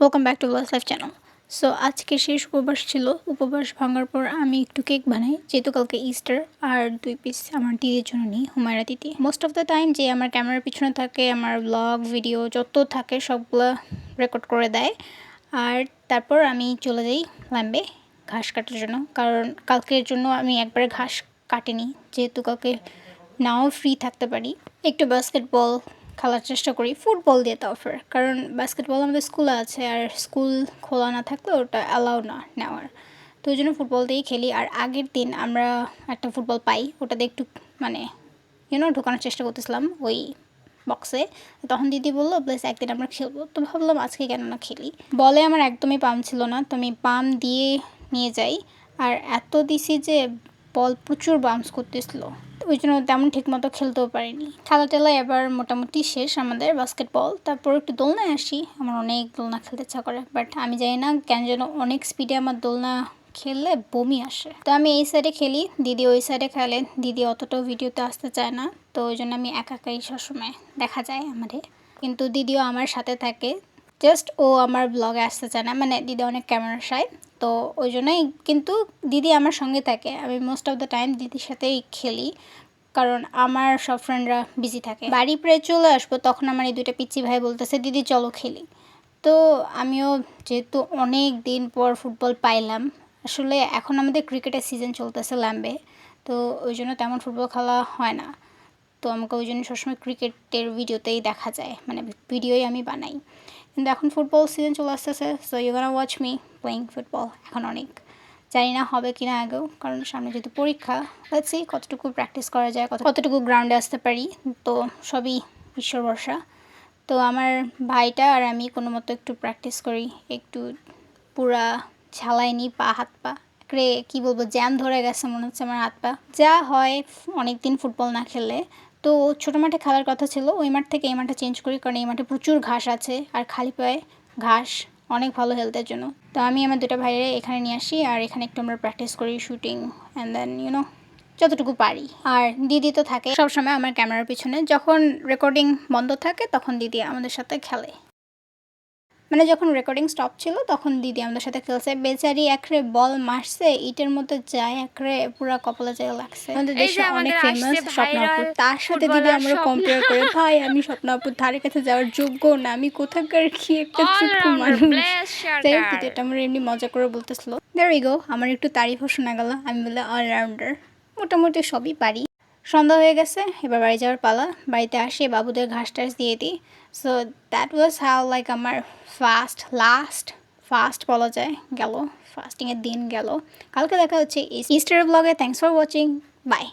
Welcome back to los life channel so আজকে শেষ উপবাস ছিল। উপবাস ভাঙার পর আমি একটু কেক বানাই। যেহেতু কালকে ইস্টার আর দুই পিস আমার দিদির জন্য নিই, হুমায়রা দিদি। মোস্ট অফ দ্য টাইম যে আমার ক্যামেরার পিছনে থাকে, আমার ব্লগ ভিডিও যত থাকে, সবগুলো রেকর্ড করে দেয়। আর তারপর আমি চলে যাই ল্যাম্বে ঘাস কাটার জন্য। কারণ কালকের জন্য আমি একবারে ঘাস কাটিনি। যেহেতু কালকে নাও ফ্রি থাকতে পারি। একটু বাস্কেটবল খেলার চেষ্টা করি, ফুটবল দিয়ে অফার কারণ বাস্কেটবল আমাদের স্কুলে আছে, আর স্কুল খোলা না থাকলে ওটা অ্যালাউ না নেওয়ার। তো ওই জন্য ফুটবল দিয়েই খেলি, আর আগের দিন আমরা একটা ফুটবল পাই, ওটাতে একটু মানে ইউনো ঢোকানোর চেষ্টা করতেছিলাম ওই বক্সে তখন দিদি বলল প্লাস একদিন আমরা খেলব। তো ভাবলাম আজকে কেন না খেলি। বলে আমার একদমই পাম ছিল না, তো আমি পাম দিয়ে নিয়ে যাই। আর এত দিছি যে, বল প্রচুর বাউন্স করতেছিল। ওই জন্য তেমন ঠিকমতো খেলতেও পারিনি। খেলা টেলা এবার মোটামুটি শেষ আমাদের বাস্কেটবল তারপর একটু দোলনায় আসি। আমার অনেক দোলনা খেলতে ইচ্ছা করে। বাট আমি জানি না কেন যেন অনেক স্পিডে আমার দোলনা খেললে বমি আসে। তো আমি এই সাইডে খেলি, দিদি ওই সাইডে খেলে। দিদি অতটাও ভিডিওতে আসতে চায় না। তো ওই জন্য আমি একা একাই সবসময় দেখা যায় আমাদের। কিন্তু দিদিও আমার সাথে থাকে। জাস্ট ও আমার ব্লগে আসতে চায় না। মানে দিদি অনেক ক্যামেরা সাই তো ওই জন্যই কিন্তু দিদি আমার সঙ্গে থাকে। আমি মোস্ট অফ দ্য টাইম দিদির সাথেই খেলি, কারণ আমার সব ফ্রেন্ডরা বিজি থাকে। বাড়ি প্রায় চলে আসব, তখন আমার এই দুইটা পিচ্ছি ভাই বলতেছে, দিদি, চলো খেলি। তো আমিও যেহেতু অনেক দিন পর ফুটবল পাইলাম, আসলে এখন আমাদের ক্রিকেটের সিজন চলতেছে ল্যাম্বে তো ওই জন্য তেমন ফুটবল খেলা হয় না। তো আমাকে ওই জন্য সবসময় ক্রিকেটের ভিডিওতেই দেখা যায় মানে ভিডিওই আমি বানাই। কিন্তু এখন ফুটবল সিজন চলে আসতেছে so you gonna watch me playing football এখন অনেক। জানি না হবে কি না আগেও, কারণ সামনে যেহেতু পরীক্ষা সি কতটুকু প্র্যাকটিস করা যায়, কত কতটুকু গ্রাউন্ডে আসতে পারি, তো সবই ঈশ্বর ভরসা। তো আমার ভাইটা আর আমি কোনো মতো একটু প্র্যাকটিস করি, একটু পুরা ঝালাই নিই পা, হাত পা রে কী বলব, জ্যাম ধরে গেছে মনে হচ্ছে আমার হাত পা। যা হয় অনেক দিন ফুটবল না খেললে তো ছোটো মাঠে খেলার কথা ছিল, ওই মাঠ থেকে এই মাঠে চেঞ্জ করি কারণ এই মাঠে প্রচুর ঘাস আছে আর খালি পায়ে ঘাস, অনেক ভালো হেলথের জন্য। তো আমি আমার দুটো ভাইয়েরা এখানে নিয়ে আসি আর এখানে একটু আমরা প্র্যাকটিস করি শুটিং অ্যান্ড দেন ইউনো যতটুকু পারি। আর দিদি তো থাকে সবসময় আমার ক্যামেরার পিছনে, যখন রেকর্ডিং বন্ধ থাকে তখন দিদি আমাদের সাথে খেলে। মানে যখন রেকর্ডিং স্টপ ছিল তখন দিদি আমাদের সাথে খেলছে। বেচারি একরে বল মারছে ইটের মধ্যে যায় একরে পুরো কপালে যায় লাগছে। আমাদের দেশে অনেক ফেমাস স্বপ্নাপুর তার সাথে দিদি আমরা কম্পেয়ার করে। ভাই আমি স্বপ্নাপুর ধারে কাছে যাওয়ার যোগ্য না। আমি কোথাকার কি একটা চুটকু মানুষ। যাই হোক দিদি এটা আমরা এমনি মজা করে বলতেছিল। দেয়ার গো আমার একটু তারিফও শোনা গেল। আমি বলে অলরাউন্ডার মোটামুটি সবই পারি। সন্ধ্যা হয়ে গেছে, এবার বাড়ি যাওয়ার পালা। বাড়িতে আসি, বাবুদের ঘাস টাস দিয়ে দিই। So that was how like আমার ফার্স্ট লাস্ট ফার্স্ট বলা যায়, গেল। ফাস্টিংয়ের দিন গেল। কালকে দেখা হচ্ছে ইস্টার ব্লগে থ্যাংকস ফর ওয়াচিং বাই